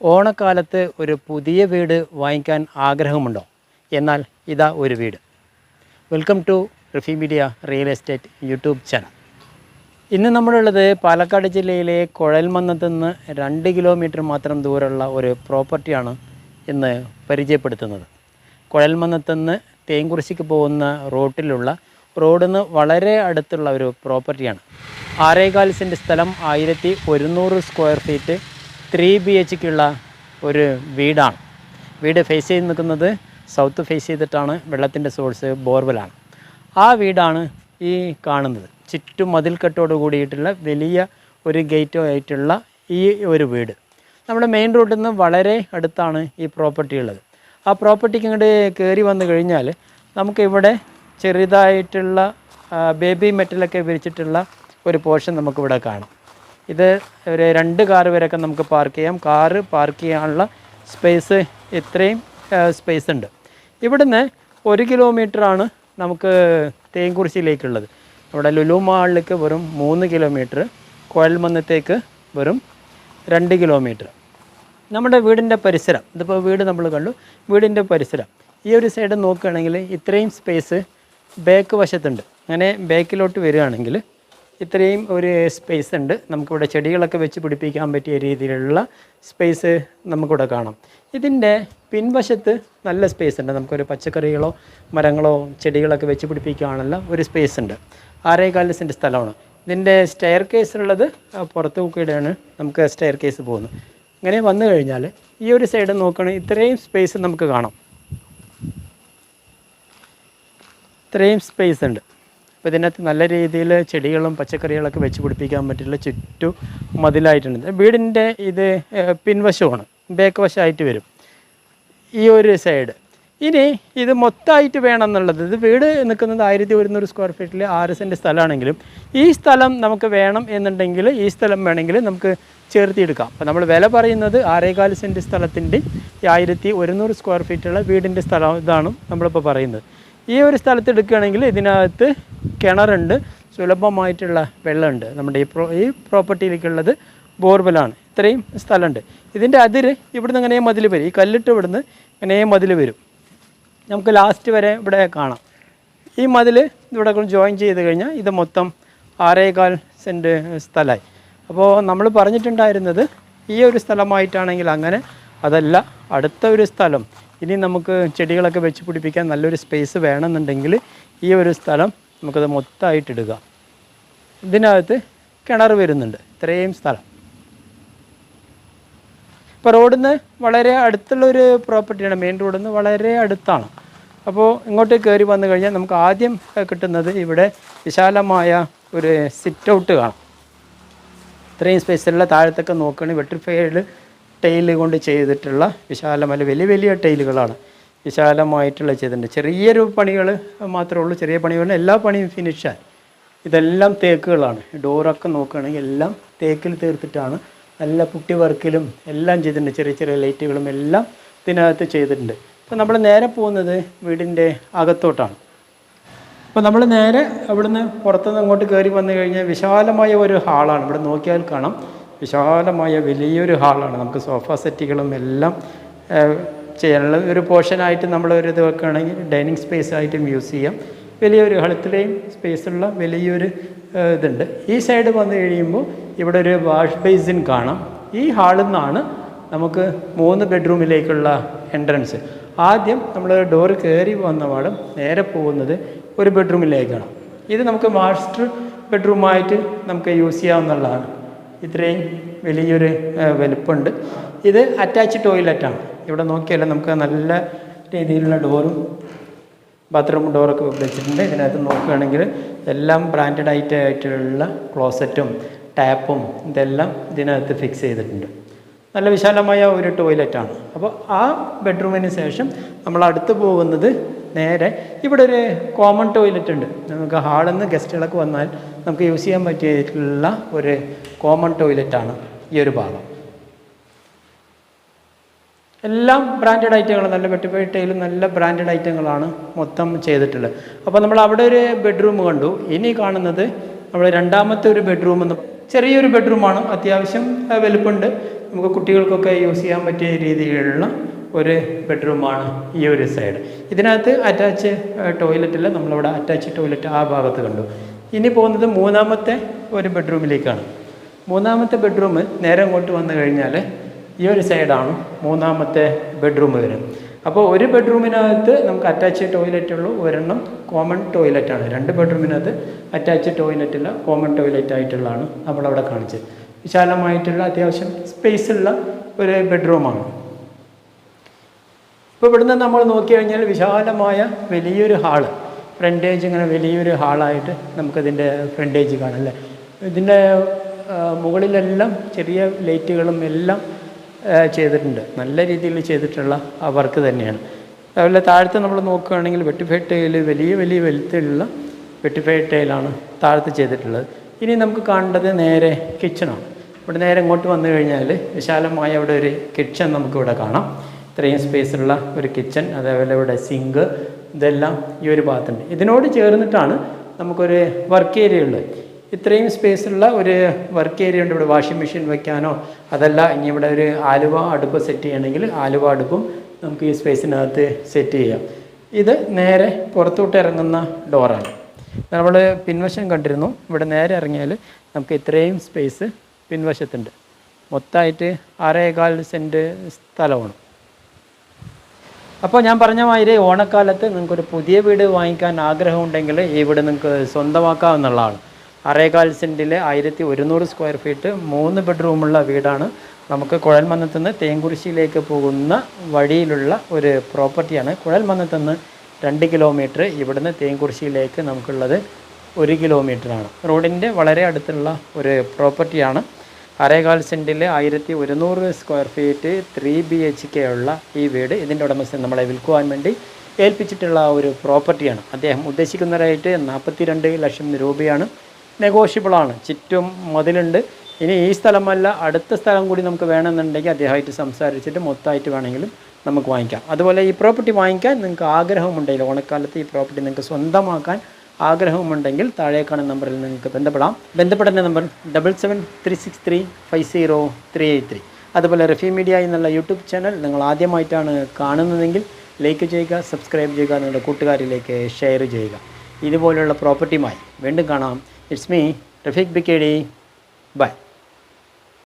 ഓണക്കാലത്ത് ഒരു പുതിയ വീട് വാങ്ങിക്കാൻ ആഗ്രഹമുണ്ടോ? എന്നാൽ ഇതാ ഒരു വീട്. Welcome to Rifi media real estate YouTube channel ഇന്ന് നമ്മളുള്ളത് പാലക്കാട് ജില്ലയിലെ കുഴൽമന്നത്ത് നിന്ന് രണ്ട് കിലോമീറ്റർ മാത്രം ദൂരമുള്ള ഒരു പ്രോപ്പർട്ടിയാണ് ഇന്ന് പരിചയപ്പെടുത്തുന്നത്. കുഴൽമന്നത്ത് നിന്ന് തേങ്കുറിശിക്ക് പോകുന്ന റോട്ടിലുള്ള റോഡിന് വളരെ അടുത്തുള്ള ഒരു പ്രോപ്പർട്ടിയാണ് ആറേകാൽ സ്ഥലം ആയിരത്തി ഒരുന്നൂറ് സ്ക്വയർ ഫീറ്റ് ത്രീ ബി എച്ച്ക്കുള്ള ഒരു വീടാണ്. വീട് ഫേസ് ചെയ്ത് നിൽക്കുന്നത് സൗത്ത് ഫേസ് ചെയ്തിട്ടാണ്. വെള്ളത്തിന്റെ സോഴ്സ് ബോർവെലാണ് ആ വീടാണ് ഈ കാണുന്നത്. ചുറ്റും മതിൽക്കെട്ടോട് കൂടിയിട്ടുള്ള വലിയ ഒരു ഗേറ്റോ ആയിട്ടുള്ള ഈ ഒരു വീട്. നമ്മുടെ മെയിൻ റോഡിൽ നിന്ന് വളരെ അടുത്താണ് ഈ പ്രോപ്പർട്ടി ഉള്ളത്. ആ പ്രോപ്പർട്ടിക്ക് ഇങ്ങോട്ട് കയറി വന്നു കഴിഞ്ഞാൽ നമുക്കിവിടെ ചെറുതായിട്ടുള്ള ബേബി മെറ്റലൊക്കെ വിരിച്ചിട്ടുള്ള ഒരു പോർഷൻ നമുക്കിവിടെ കാണാം. ഇത് ഒരു രണ്ട് കാറ് വരെയൊക്കെ നമുക്ക് പാർക്ക് ചെയ്യാം. കാറ് പാർക്ക് ചെയ്യാനുള്ള സ്പേസ് ഇത്രയും സ്പേസ് ഉണ്ട്. ഇവിടുന്ന് ഒരു കിലോമീറ്ററാണ് നമുക്ക് തേങ്കുറിശ്ശിയിലേക്കുള്ളത് ഇവിടെ ലുലു മാളിലേക്ക് വെറും മൂന്ന് കിലോമീറ്റർ കോയൽമന്നത്തേക്ക് വെറും രണ്ട് കിലോമീറ്റർ നമ്മുടെ വീടിന്റെ പരിസരം ഇതിപ്പോൾ വീട് നമ്മൾ കണ്ടു വീടിന്റെ പരിസരം. ഈ ഒരു സൈഡ് നോക്കുകയാണെങ്കിൽ ഇത്രയും സ്പേസ് ബാക്ക് വശത്തുണ്ട്. അങ്ങനെ ബാക്കിലോട്ട് വരികയാണെങ്കിൽ ഇത്രയും ഒരു സ്പേസ് ഉണ്ട്. നമുക്കിവിടെ ചെടികളൊക്കെ വെച്ച് പിടിപ്പിക്കാൻ പറ്റിയ രീതിയിലുള്ള സ്പേസ് നമുക്കിവിടെ കാണാം. ഇതിന്റെ പിൻവശത്ത് നല്ല സ്പേസ് ഉണ്ട്. നമുക്കൊരു പച്ചക്കറികളോ മരങ്ങളോ ചെടികളൊക്കെ വെച്ച് പിടിപ്പിക്കുകയാണല്ലോ ഒരു സ്പേസ് ഉണ്ട്. ആറേകാൽ സ്ഥലമാണ്. ഇതിന്റെ സ്റ്റെയർ കേസ് ഉള്ളത് പുറത്ത് കൂടെയാണ് നമുക്ക് സ്റ്റെയർ കേസ് പോകുന്നത്. ഇങ്ങനെ വന്നു കഴിഞ്ഞാൽ ഈ ഒരു സൈഡ് നോക്കുകയാണെങ്കിൽ ഇത്രയും സ്പേസ് നമുക്ക് കാണാം. ഇത്രയും സ്പേസ് ഉണ്ട്. അപ്പോൾ ഇതിനകത്ത് നല്ല രീതിയിൽ ചെടികളും പച്ചക്കറികളൊക്കെ വെച്ച് പിടിപ്പിക്കാൻ പറ്റിയുള്ള ചുറ്റു മതിലായിട്ടുണ്ട്. വീടിന്റെ ഇത് പിൻവശമാണ്. ബേക്ക് വശമായിട്ട് വരും. ഈ ഒരു സൈഡ് ഇനി ഇത് മൊത്തമായിട്ട് വേണം എന്നുള്ളത് ഇത് വീട് നിൽക്കുന്നത് ആയിരത്തി ഒരുന്നൂറ് സ്ക്വയർ ഫീറ്റിൽ ആറ് സെന്റ് സ്ഥലമാണെങ്കിലും ഈ സ്ഥലം നമുക്ക് വേണം എന്നുണ്ടെങ്കിൽ ഈ സ്ഥലം വേണമെങ്കിൽ നമുക്ക് ചേർത്തിയെടുക്കാം അപ്പോൾ നമ്മൾ വില പറയുന്നത് ആറേകാൽ സെന്റ് സ്ഥലത്തിന്റെ ഈ ആയിരത്തി ഒരുന്നൂറ് സ്ക്വയർ ഫീറ്റുള്ള വീടിന്റെ സ്ഥലം ഇതാണ് നമ്മളിപ്പോൾ പറയുന്നത്. ഈ ഒരു സ്ഥലത്ത് എടുക്കുകയാണെങ്കിൽ ഇതിനകത്ത് കിണറുണ്ട്. സുലഭമായിട്ടുള്ള വെള്ളമുണ്ട്. നമ്മുടെ ഈ പ്രോ ഈ പ്രോപ്പർട്ടിയിലേക്കുള്ളത് ബോർവെലാണ്. ഇത്രയും സ്ഥലമുണ്ട്. ഇതിന്റെ അതിര് ഇവിടുന്ന് ഇങ്ങനെ മതിൽ വരും. ഈ കല്ലിട്ട് ഇവിടുന്ന് ഇങ്ങനെ മതിൽ വരും. നമുക്ക് ലാസ്റ്റ് വരെ ഇവിടെ കാണാം. ഈ മതിൽ ഇവിടെ ജോയിൻ ചെയ്ത് കഴിഞ്ഞാൽ ഇത് മൊത്തം ആറേകാൽ സെന്റ് സ്ഥലമായി. അപ്പോൾ നമ്മൾ പറഞ്ഞിട്ടുണ്ടായിരുന്നത് ഈ ഒരു സ്ഥലമായിട്ടാണെങ്കിൽ അങ്ങനെ അതല്ല അടുത്ത ഒരു സ്ഥലം. ഇനി നമുക്ക് ചെടികളൊക്കെ വെച്ച് പിടിപ്പിക്കാൻ നല്ലൊരു സ്പേസ് വേണമെന്നുണ്ടെങ്കിൽ ഈ ഒരു സ്ഥലം നമുക്കത് മൊത്തമായിട്ട് ഇടുക ഇതിനകത്ത് കിണർ വരുന്നുണ്ട്. ഇത്രയും സ്ഥലം. ഇപ്പോൾ റോഡിൽ നിന്ന് വളരെ അടുത്തുള്ളൊരു പ്രോപ്പർട്ടിയാണ്. മെയിൻ റോഡിൽ നിന്ന് വളരെ അടുത്താണ്. അപ്പോൾ ഇങ്ങോട്ട് കയറി വന്നു കഴിഞ്ഞാൽ നമുക്ക് ആദ്യം കിട്ടുന്നത് ഇവിടെ വിശാലമായ ഒരു സിറ്റ് ഔട്ട് കാണാം. ഇത്രയും സ്പേസിലുള്ള താഴത്തൊക്കെ നോക്കുകയാണെങ്കിൽ വെട്രിഫൈഡ് ടൈൽ കൊണ്ട് ചെയ്തിട്ടുള്ള വിശാലമായ വലിയ വലിയ ടൈലുകളാണ്. വിശാലമായിട്ടുള്ള ചെയ്തിട്ടുണ്ട്. ചെറിയൊരു പണികൾ മാത്രമേ ഉള്ളൂ. ചെറിയ പണികൾ എല്ലാ പണിയും ഫിനിഷായി ഇതെല്ലാം തേക്കുകളാണ്. ഡോറൊക്കെ നോക്കുകയാണെങ്കിൽ എല്ലാം തേക്കിൽ തീർത്തിട്ടാണ്. നല്ല പുട്ടി വർക്കിലും എല്ലാം ചെയ്തിട്ടുണ്ട്. ചെറിയ ചെറിയ ലൈറ്റുകളും എല്ലാം ഇതിനകത്ത് ചെയ്തിട്ടുണ്ട്. അപ്പോൾ നമ്മൾ നേരെ പോകുന്നത് വീടിന്റെ അകത്തോട്ടാണ്. അപ്പോൾ നമ്മൾ നേരെ അവിടുന്ന് പുറത്തുനിന്ന് അങ്ങോട്ട് കയറി വന്നു കഴിഞ്ഞാൽ വിശാലമായ ഒരു ഹാളാണ്. ഇവിടെ നോക്കിയാൽ കാണാം. വിശാലമായ വലിയൊരു ഹാളാണ്. നമുക്ക് സോഫ സെറ്റുകളും എല്ലാം ചെയ്യാനുള്ള ഒരു പോർഷനായിട്ട് നമ്മൾ ഒരു ഇത് വെക്കുകയാണെങ്കിൽ ഡൈനിങ് സ്പേസ് ആയിട്ടും യൂസ് ചെയ്യാം. വലിയൊരു ഹളത്തിലെയും സ്പേസുള്ള വലിയൊരു ഇതുണ്ട്. ഈ സൈഡ് വന്നു കഴിയുമ്പോൾ ഇവിടെ ഒരു വാഷ് ബേസിൻ കാണാം. ഈ ഹാളിൽ നിന്നാണ് നമുക്ക് മൂന്ന് ബെഡ്റൂമിലേക്കുള്ള എൻട്രൻസ് ആദ്യം നമ്മൾ ഡോർ കയറി വന്ന പാടും നേരെ പോകുന്നത് ഒരു ബെഡ്റൂമിലേക്കാണ് ഇത് നമുക്ക് മാസ്റ്റർ ബെഡ്റൂമായിട്ട് നമുക്ക് യൂസ് ചെയ്യാവുന്നതാണ്. ഇത്രയും വലിയൊരു വലുപ്പമുണ്ട്. ഇത് അറ്റാച്ച് ടോയ്ലറ്റാണ് ഇവിടെ നോക്കിയാൽ നമുക്ക് നല്ല രീതിയിലുള്ള ഡോറും ബാത്റൂം ഡോറൊക്കെ വെച്ചിട്ടുണ്ട്. ഇതിനകത്ത് നോക്കുകയാണെങ്കിൽ എല്ലാം ബ്രാൻഡഡ് ആയിട്ട് ആയിട്ടുള്ള ക്ലോസറ്റും ടാപ്പും ഇതെല്ലാം ഇതിനകത്ത് ഫിക്സ് ചെയ്തിട്ടുണ്ട്. നല്ല വിശാലമായ ഒരു ടോയ്ലറ്റാണ് അപ്പോൾ ആ ബെഡ്റൂമിന് ശേഷം നമ്മൾ അടുത്ത് പോകുന്നത് നേരെ ഇവിടെ ഒരു കോമൺ ടോയ്ലറ്റ് ഉണ്ട്. നമുക്ക് ഹാളിൽ നിന്ന് ഗസ്റ്റുകളൊക്കെ വന്നാൽ നമുക്ക് യൂസ് ചെയ്യാൻ പറ്റിയിട്ടുള്ള ഒരു കോമൺ ടോയ്ലറ്റാണ് ഈ ഒരു ഭാഗം. എല്ലാം ബ്രാൻഡഡ് ഐറ്റങ്ങൾ നല്ല വെട്ടിപ്പേട്ടയിലും നല്ല ബ്രാൻഡഡ് ഐറ്റങ്ങളാണ് മൊത്തം ചെയ്തിട്ടുള്ളത്. അപ്പോൾ നമ്മൾ അവിടെ ഒരു ബെഡ്റൂം കണ്ടു. ഇനി കാണുന്നത് നമ്മൾ രണ്ടാമത്തെ ഒരു ബെഡ്റൂം എന്ന് ചെറിയൊരു ബെഡ്റൂമാണ് അത്യാവശ്യം വലുപ്പുണ്ട്. നമുക്ക് കുട്ടികൾക്കൊക്കെ യൂസ് ചെയ്യാൻ പറ്റിയ രീതിയിലുള്ള ഒരു ബെഡ്റൂമാണ് ഈ ഒരു സൈഡ് ഇതിനകത്ത് അറ്റാച്ച് ടോയ്ലറ്റ് ഇല്ല. നമ്മളിവിടെ അറ്റാച്ച് ടോയ്ലറ്റ് ആ ഭാഗത്ത് കണ്ടു. ഇനി പോകുന്നത് മൂന്നാമത്തെ ഒരു ബെഡ്റൂമിലേക്കാണ് മൂന്നാമത്തെ ബെഡ്റൂം നേരെ അങ്ങോട്ട് വന്നു കഴിഞ്ഞാൽ ഈ ഒരു സൈഡാണ് മൂന്നാമത്തെ ബെഡ്റൂം വരുന്നത് അപ്പോൾ ഒരു ബെഡ്റൂമിനകത്ത് നമുക്ക് അറ്റാച്ച് ടോയ്ലറ്റ് ഉള്ളൂ ഒരെണ്ണം കോമൺ ടോയ്ലറ്റ് ആണ്. രണ്ട് ബെഡ്റൂമിനകത്ത് അറ്റാച്ച് ടോയ്ലറ്റ് ഇല്ല കോമൺ ടോയ്ലറ്റ് ആയിട്ടുള്ളതാണ് നമ്മളവിടെ കാണിച്ചത്. വിശാലമായിട്ടുള്ള അത്യാവശ്യം സ്പേസ് ഉള്ള ഒരു ബെഡ്റൂമാണ്. ഇപ്പോൾ ഇവിടുന്ന് നമ്മൾ നോക്കി കഴിഞ്ഞാൽ വിശാലമായ വലിയൊരു ഹാൾ. ഫ്രണ്ടേജ് ഇങ്ങനെ വലിയൊരു ഹാളായിട്ട് നമുക്കതിന്റെ ഫ്രണ്ടേജ് കാണാം അല്ലേ? ഇതിന്റെ മുകളിലെല്ലാം ചെറിയ ലൈറ്റുകളും എല്ലാം ചെയ്തിട്ടുണ്ട്. നല്ല രീതിയിൽ ചെയ്തിട്ടുള്ള ആ വർക്ക് തന്നെയാണ്. അതുപോലെ താഴത്തെ നമ്മൾ നോക്കുകയാണെങ്കിൽ വെട്ടിഫൈഡ് ടൈൽ വലിയ വലിയ വലുത്തിലുള്ള വെട്ടിഫൈഡ് ടൈലാണ് താഴത്ത് ചെയ്തിട്ടുള്ളത്. ഇനി നമുക്ക് കാണേണ്ടത് നേരെ കിച്ചണാണ് ഇവിടെ നേരെ ഇങ്ങോട്ട് വന്നു കഴിഞ്ഞാൽ വിശാലമായ ഇവിടെ ഒരു കിച്ചൺ നമുക്കിവിടെ കാണാം. ഇത്രയും സ്പേസിലുള്ള ഒരു കിച്ചൺ അതേപോലെ ഇവിടെ സിങ്ക് ഇതെല്ലാം ഈ ഒരു ഭാഗത്തുണ്ട്. ഇതിനോട് ചേർന്നിട്ടാണ് നമുക്കൊരു വർക്ക് ഏരിയ ഉള്ളത്. ഇത്രയും സ്പേസിലുള്ള ഒരു വർക്ക് ഏരിയ ഉണ്ട് ഇവിടെ വാഷിംഗ് മെഷീൻ വെക്കാനോ അതല്ല ഇനി ഇവിടെ ഒരു ആലുവ അടുപ്പ് സെറ്റ് ചെയ്യണമെങ്കിൽ ആലുവ അടുപ്പും നമുക്ക് ഈ സ്പേസിനകത്ത് സെറ്റ് ചെയ്യാം. ഇത് നേരെ പുറത്തോട്ട് ഇറങ്ങുന്ന ഡോറാണ് നമ്മൾ പിൻവശം കണ്ടിരുന്നു. ഇവിടെ നേരെ ഇറങ്ങിയാൽ നമുക്ക് ഇത്രയും സ്പേസ് പിൻവശത്തുണ്ട്. മൊത്തമായിട്ട് ആറേകാൽ സെന്റ് സ്ഥലമാണ്. അപ്പോൾ ഞാൻ പറഞ്ഞ മാതിരി ഓണക്കാലത്ത് നിങ്ങൾക്കൊരു പുതിയ വീട് വാങ്ങിക്കാൻ ആഗ്രഹമുണ്ടെങ്കിൽ ഈ വീട് നിങ്ങൾക്ക് സ്വന്തമാക്കാവുന്നതാണ്. അറേകാൽ സെന്റിലെ ആയിരത്തി ഒരുന്നൂറ് സ്ക്വയർ ഫീറ്റ് മൂന്ന് ബെഡ്റൂമുള്ള വീടാണ്. നമുക്ക് കുഴൽമന്നത്തു നിന്ന് തേങ്കുറിശ്ശിയിലേക്ക് പോകുന്ന വഴിയിലുള്ള ഒരു പ്രോപ്പർട്ടിയാണ് കുഴൽമന്നത്തു നിന്ന് രണ്ട് കിലോമീറ്റർ ഇവിടുന്ന് തേങ്കുറിശ്ശിയിലേക്ക് നമുക്കുള്ളത് ഒരു കിലോമീറ്ററാണ് റോഡിന്റെ വളരെ അടുത്തുള്ള ഒരു പ്രോപ്പർട്ടിയാണ് അരേകാൽ സെന്റിൽ ആയിരത്തി ഒരുന്നൂറ് square feet three B H K ഉള്ള ഈ വീട് ഇതിന്റെ ഉടമസ്ഥൻ നമ്മളെ വിൽക്കുവാൻ വേണ്ടി ഏൽപ്പിച്ചിട്ടുള്ള ഒരു പ്രോപ്പർട്ടിയാണ് അദ്ദേഹം ഉദ്ദേശിക്കുന്ന റേറ്റ് നാൽപ്പത്തി ലക്ഷം രൂപയാണ് നെഗോഷ്യബിളാണ് ചുറ്റും മതിലുണ്ട്. ഇനി ഈ സ്ഥലമല്ല അടുത്ത സ്ഥലം കൂടി നമുക്ക് വേണമെന്നുണ്ടെങ്കിൽ അദ്ദേഹമായിട്ട് സംസാരിച്ചിട്ട് മൊത്തമായിട്ട് വേണമെങ്കിലും നമുക്ക് വാങ്ങിക്കാം. അതുപോലെ ഈ പ്രോപ്പർട്ടി വാങ്ങിക്കാൻ നിങ്ങൾക്ക് ആഗ്രഹമുണ്ടെങ്കിൽ ഓണക്കാലത്ത് ഈ പ്രോപ്പർട്ടി നിങ്ങൾക്ക് സ്വന്തമാക്കാൻ ആഗ്രഹമുണ്ടെങ്കിൽ താഴെ കാണുന്ന നമ്പറിൽ നിങ്ങൾക്ക് ബന്ധപ്പെടാം. ബന്ധപ്പെടേണ്ട number double seven three six three five zero three eight three അതുപോലെ റഫി മീഡിയ എന്നുള്ള യൂട്യൂബ് ചാനൽ നിങ്ങൾ ആദ്യമായിട്ടാണ് കാണുന്നതെങ്കിൽ ലൈക്ക് ചെയ്യുക സബ്സ്ക്രൈബ് ചെയ്യുക നിങ്ങളുടെ കൂട്ടുകാരിലേക്ക് ഷെയർ ചെയ്യുക. ഇതുപോലുള്ള പ്രോപ്പർട്ടിയുമായി വീണ്ടും കാണാം. It's me, Rafiq Bikedi. Bye.